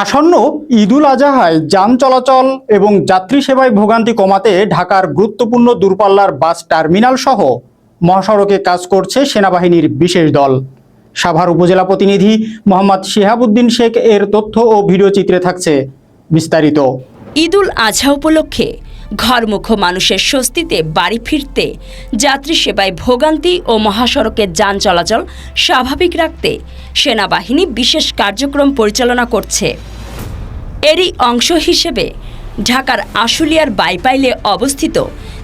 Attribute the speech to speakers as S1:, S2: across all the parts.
S1: আসন্ন ঈদুল আজহায় যান চলাচল এবং যাত্রী সেবায় ভোগান্তি কমাতে ঢাকার গুরুত্বপূর্ণ দূরপাল্লার বাস টার্মিনাল সহ মহাসড়কে কাজ করছে সেনাবাহিনীর বিশেষ দল। সাভার উপজেলা প্রতিনিধি মোহাম্মদ শেহাবুদ্দিন শেখ এর তথ্য ও ভিডিও চিত্রে থাকছে বিস্তারিত।
S2: ঈদুল আজহা উপলক্ষে ঘরমুখ মানুষের স্বস্তিতে বাড়ি ফিরতে, যাত্রী সেবায় ভোগান্তি ও মহাসড়কের যান চলাচল স্বাভাবিক রাখতে সেনাবাহিনী বিশেষ কার্যক্রম পরিচালনা করছে। এরই অংশ হিসেবে ঢাকার আশুলিয়ার বাইপাইলে অবস্থিত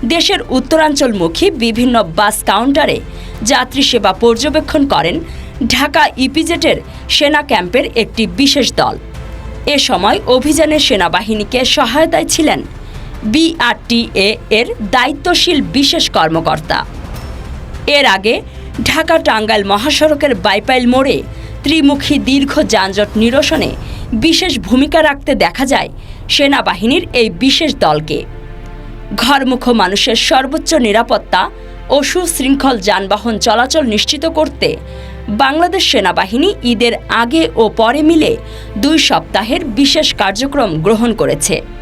S2: দেশের উত্তরাঞ্চলমুখী বিভিন্ন বাস কাউন্টারে যাত্রী সেবা পর্যবেক্ষণ করেন ঢাকা ইপিজেটের সেনা ক্যাম্পের একটি বিশেষ দল। এ সময় অভিযানে সেনাবাহিনীকে সহায়তায় ছিলেন বিআরটিএ এর দায়িত্বশীল বিশেষ কর্মকর্তা। এর আগে ঢাকা টাঙ্গাইল মহাসড়কের বাইপাইল মোড়ে ত্রিমুখী দীর্ঘ যানজট নিরসনে বিশেষ ভূমিকা রাখতে দেখা যায় সেনাবাহিনীর এই বিশেষ দলকে। ঘরমুখ মানুষের সর্বোচ্চ নিরাপত্তা ও সুশৃঙ্খল যানবাহন চলাচল নিশ্চিত করতে বাংলাদেশ সেনাবাহিনী ঈদের আগে ও পরে মিলে দুই সপ্তাহের বিশেষ কার্যক্রম গ্রহণ করেছে।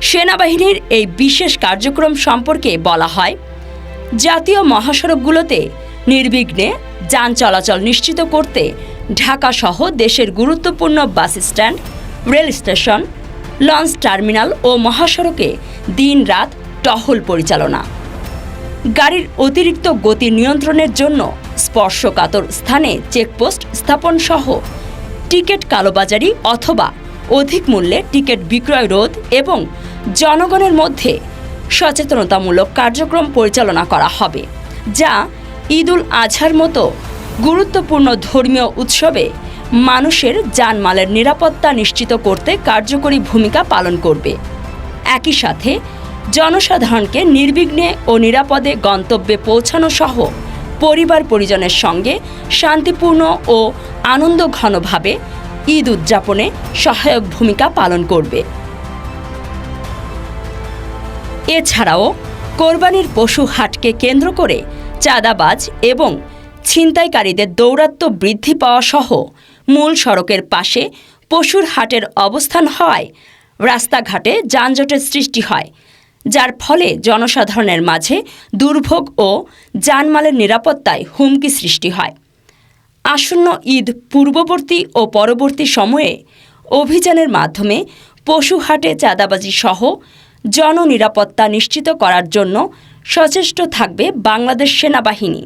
S2: সেনাবাহিনীর এই বিশেষ কার্যক্রম সম্পর্কে বলা হয়। জাতীয় মহাসড়কগুলোতে নির্বিঘ্নে যান চলাচল নিশ্চিত করতে ঢাকা সহ দেশের গুরুত্বপূর্ণ bus stand, rail station, launch terminal ও মহাসড়কে দিনরাত টহল পরিচালনা। গাড়ির অতিরিক্ত গতি নিয়ন্ত্রণের জন্য স্পর্শকাতর স্থানে চেকপোস্ট স্থাপন সহ টিকিট কালোবাজারি অথবা অধিক মূল্যে টিকিট বিক্রয় রোধ এবং জনগণের মধ্যে সচেতনতামূলক কার্যক্রম পরিচালনা করা হবে, যা ঈদুল আজহার মতো গুরুত্বপূর্ণ ধর্মীয় উৎসবে মানুষের জানমালের নিরাপত্তা নিশ্চিত করতে কার্যকরী ভূমিকা পালন করবে। একই সাথে জনসাধারণকে নির্বিঘ্নে ও নিরাপদে গন্তব্যে পৌঁছানো সহ পরিবার পরিজনের সঙ্গে শান্তিপূর্ণ ও আনন্দঘনভাবে ঈদ উদযাপনে সহায়ক ভূমিকা পালন করবে। এছাড়াও কোরবানির পশু হাটকে কেন্দ্র করে চাঁদাবাজ এবং ছিনতাইকারীদের দৌরাত্ম্য বৃদ্ধি পাওয়া সহ মূল সড়কের পাশে পশুর হাটের অবস্থান হওয়ায় রাস্তাঘাটে যানজটের সৃষ্টি হয়, যার ফলে জনসাধারণের মাঝে দুর্ভোগ ও জানমালের নিরাপত্তায় হুমকি সৃষ্টি হয়। আসন্ন ঈদ পূর্ববর্তী ও পরবর্তী সময়ে অভিযানের মাধ্যমে পশু হাটে চাঁদাবাজি সহ জননিরাপত্তা নিশ্চিত করার জন্য সচেষ্ট থাকবে বাংলাদেশ সেনাবাহিনী।